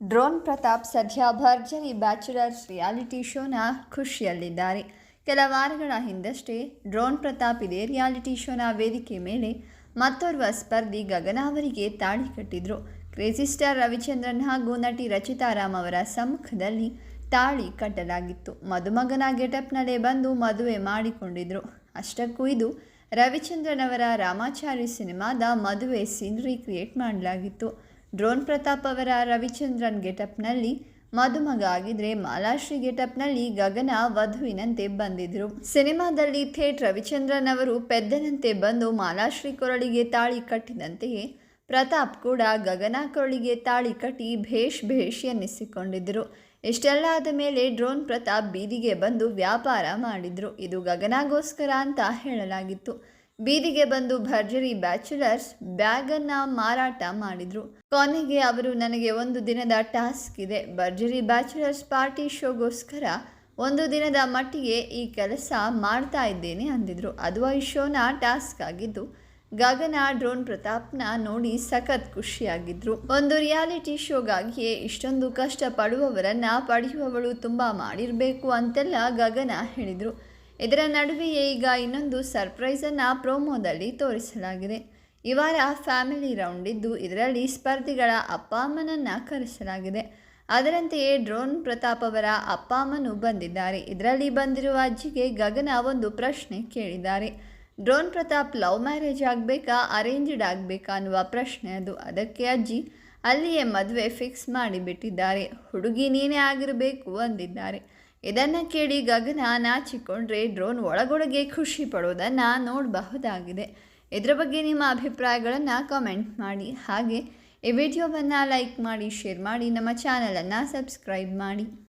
Drone Pratap ಸದ್ಯ ಭರ್ಜರಿ bachelors reality ಶೋನ ಖುಷಿಯಲ್ಲಿದ್ದಾರೆ. ಕೆಲ ವಾರಗಳ ಹಿಂದಷ್ಟೇ ಡ್ರೋನ್ ಪ್ರತಾಪ್ ಇದೇ ರಿಯಾಲಿಟಿ ಶೋನ ವೇದಿಕೆ ಮೇಲೆ ಮತ್ತೋರ್ವ ಸ್ಪರ್ಧಿ ಗಗನ ಅವರಿಗೆ ತಾಳಿ ಕಟ್ಟಿದ್ರು. ಕ್ರೇಜಿ ಸ್ಟಾರ್ ರವಿಚಂದ್ರನ್ ಹಾಗೂ ನಟಿ ರಚಿತಾರಾಮ್ ಅವರ ಸಮ್ಮುಖದಲ್ಲಿ ತಾಳಿ ಕಟ್ಟಲಾಗಿತ್ತು. ಮದುಮಗನ ಗೆಟಪ್ನಲ್ಲೇ ಬಂದು ಮದುವೆ ಮಾಡಿಕೊಂಡಿದ್ರು. ಅಷ್ಟಕ್ಕೂ ಇದು ರವಿಚಂದ್ರನ್ ಅವರ ರಾಮಾಚಾರಿ ಸಿನಿಮಾದ ಮದುವೆ ಸೀನ್ ರೀಕ್ರಿಯೇಟ್ ಮಾಡಲಾಗಿತ್ತು. ಡ್ರೋನ್ ಪ್ರತಾಪ್ ಅವರ ರವಿಚಂದ್ರನ್ ಗೆಟಪ್ನಲ್ಲಿ ಮದುಮಗ ಆಗಿದ್ರೆ ಮಾಲಾಶ್ರೀ ಗೆಟಪ್ನಲ್ಲಿ ಗಗನ ವಧುವಿನಂತೆ ಬಂದಿದ್ರು. ಸಿನಿಮಾದಲ್ಲಿ ಥೇಟ್ ರವಿಚಂದ್ರನ್ ಅವರು ಪೆದ್ದನಂತೆ ಬಂದು ಮಾಲಾಶ್ರೀ ಕೊರಳಿಗೆ ತಾಳಿ ಕಟ್ಟಿದಂತೆಯೇ ಪ್ರತಾಪ್ ಕೂಡ ಗಗನ ಕೊರಳಿಗೆ ತಾಳಿ ಕಟ್ಟಿ ಭೇಷ್ ಭೇಷ್ ಎನ್ನಿಸಿಕೊಂಡಿದ್ದರು ಇಷ್ಟೆಲ್ಲ ಆದ ಮೇಲೆ ಡ್ರೋನ್ ಪ್ರತಾಪ್ ಬೀದಿಗೆ ಬಂದು ವ್ಯಾಪಾರ ಮಾಡಿದ್ರು. ಇದು ಗಗನಗೋಸ್ಕರ ಅಂತ ಹೇಳಲಾಗಿತ್ತು. ಬೀದಿಗೆ ಬಂದು ಭರ್ಜರಿ ಬ್ಯಾಚುಲರ್ಸ್ ಬ್ಯಾಗನ್ನು ಮಾರಾಟ ಮಾಡಿದ್ರು. ಕೊನೆಗೆ ಅವರು ನನಗೆ ಒಂದು ದಿನದ ಟಾಸ್ಕ್ ಇದೆ. ಭರ್ಜರಿ ಬ್ಯಾಚುಲರ್ಸ್ ಪಾರ್ಟಿ ಶೋಗೋಸ್ಕರ ಒಂದು ದಿನದ ಮಟ್ಟಿಗೆ ಈ ಕೆಲಸ ಮಾಡ್ತಾ ಇದ್ದೇನೆ ಅಂದಿದ್ರು. ಅದು ಈ ಶೋನ ಟಾಸ್ಕ್ ಆಗಿದ್ದು, ಗಗನ, ಡ್ರೋನ್ ಪ್ರತಾಪ್ನ ನೋಡಿ ಸಖತ್ ಖುಷಿಯಾಗಿದ್ರು. ಒಂದು ರಿಯಾಲಿಟಿ ಶೋಗಾಗಿಯೇ ಇಷ್ಟೊಂದು ಕಷ್ಟ ಪಡುವವರನ್ನ ಪಡೆಯುವವಳು ತುಂಬ ಮಾಡಿರಬೇಕು ಅಂತೆಲ್ಲ ಗಗನ ಹೇಳಿದರು. ಇದರ ನಡುವೆಯೇ ಈಗ ಇನ್ನೊಂದು ಸರ್ಪ್ರೈಸನ್ನು ಪ್ರೋಮೋದಲ್ಲಿ ತೋರಿಸಲಾಗಿದೆ. ಇವರ ವಾರ ಫ್ಯಾಮಿಲಿ ರೌಂಡ್ ಇದ್ದು ಇದರಲ್ಲಿ ಸ್ಪರ್ಧಿಗಳ ಅಪ್ಪ ಅಮ್ಮನನ್ನು ಕರೆಸಲಾಗಿದೆ. ಅದರಂತೆಯೇ ಡ್ರೋನ್ ಪ್ರತಾಪ್ ಅವರ ಅಪ್ಪ ಅಮ್ಮನು ಬಂದಿದ್ದಾರೆ. ಇದರಲ್ಲಿ ಬಂದಿರುವ ಅಜ್ಜಿಗೆ ಗಗನ ಒಂದು ಪ್ರಶ್ನೆ ಕೇಳಿದ್ದಾರೆ. ಡ್ರೋನ್ ಪ್ರತಾಪ್ ಲವ್ ಮ್ಯಾರೇಜ್ ಆಗಬೇಕಾ ಅರೇಂಜ್ಡ್ ಆಗಬೇಕಾ ಅನ್ನುವ ಪ್ರಶ್ನೆ ಅದು. ಅದಕ್ಕೆ ಅಜ್ಜಿ ಅಲ್ಲಿಯೇ ಮದುವೆ ಫಿಕ್ಸ್ ಮಾಡಿಬಿಟ್ಟಿದ್ದಾರೆ. ಹುಡುಗಿ ನೀನೇ ಆಗಿರಬೇಕು ಅಂದಿದ್ದಾರೆ. ಇದನ್ನು ಕೇಳಿ ಗಗನ ನಾಚಿಕೊಂಡ್ರೆ ಡ್ರೋನ್ ಒಳಗೊಳಗೆ ಖುಷಿ ಪಡೋದನ್ನು ನೋಡಬಹುದಾಗಿದೆ. ಇದರ ಬಗ್ಗೆ ನಿಮ್ಮ ಅಭಿಪ್ರಾಯಗಳನ್ನು ಕಮೆಂಟ್ ಮಾಡಿ. ಹಾಗೆ ಈ ವಿಡಿಯೋವನ್ನು ಲೈಕ್ ಮಾಡಿ ಶೇರ್ ಮಾಡಿ, ನಮ್ಮ ಚಾನಲನ್ನು ಸಬ್ಸ್ಕ್ರೈಬ್ ಮಾಡಿ.